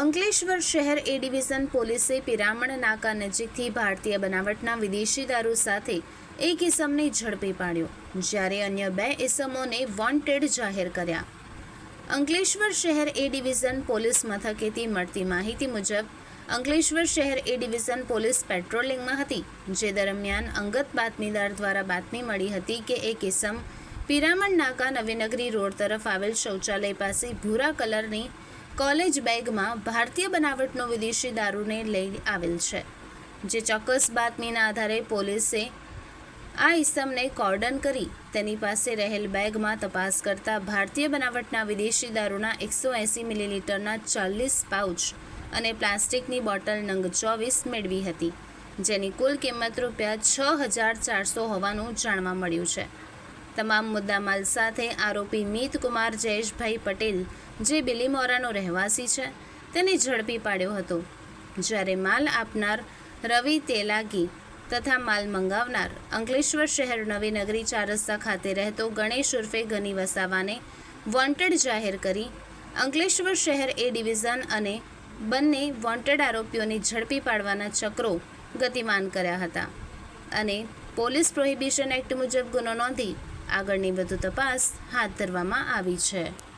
અંકલેશ્વર શહેર એ ડિવિઝન પોલીસે પિરામણ નાકા નજીકથી ભારતીય બનાવટના વિદેશી દારૂ સાથે એક ઇસમને ઝડપી પાડ્યો, જ્યારે અન્ય બે ઇસમોને વોન્ટેડ જાહેર કર્યા. અંકલેશ્વર શહેર એ ડિવિઝન પોલીસ મથકેથી મળતી માહિતી મુજબ, અંકલેશ્વર શહેર એ ડિવિઝન પોલીસ પેટ્રોલિંગમાં હતી, જે દરમિયાન અંગત બાતમીદાર દ્વારા બાતમી મળી હતી કે એક ઇસમ પિરામણ નાકા નવીનગરી રોડ તરફ આવેલ શૌચાલય પાસે ભૂરા કલરની કોલેજ બેગમાં ભારતીય બનાવટનો વિદેશી દારૂને લઈ આવેલ છે, જે ચોક્કસ બાતમીના આધારે પોલીસે આ ઇસમને કોર્ડન કરી તેની પાસે રહેલ બેગમાં તપાસ કરતા ભારતીય બનાવટના વિદેશી દારૂના એકસો એંસી મિલીલીટરના ચાલીસ પાઉચ અને પ્લાસ્ટિકની બોટલ નંગ ચોવીસ મેળવી હતી, જેની કુલ કિંમત રૂપિયા છ હજાર ચારસો હોવાનું જાણવા મળ્યું છે. તમામ મુદ્દામાલ સાથે આરોપી મીત કુમાર જયેશભાઈ પટેલ, જે બિલીમોરાનો રહેવાસી છે, તેને ઝડપી પાડ્યો હતો. જ્યારે માલ આપનાર રવિ તેલાગી તથા માલ મંગાવનાર અંકલેશ્વર શહેર નવી નગરી ચાર રસ્તા ખાતે રહેતો ગણેશ ઉર્ફે ગની વસાવાને વોન્ટેડ જાહેર કરી અંકલેશ્વર શહેર એ ડિવિઝન અને બંને વોન્ટેડ આરોપીઓને ઝડપી પાડવાના ચક્રો ગતિમાન કર્યા હતા. અને પોલીસ પ્રોહિબિશન એક્ટ મુજબ ગુનો નોંધી આગળની વધુ તપાસ હાથ ધરવામાં આવી છે.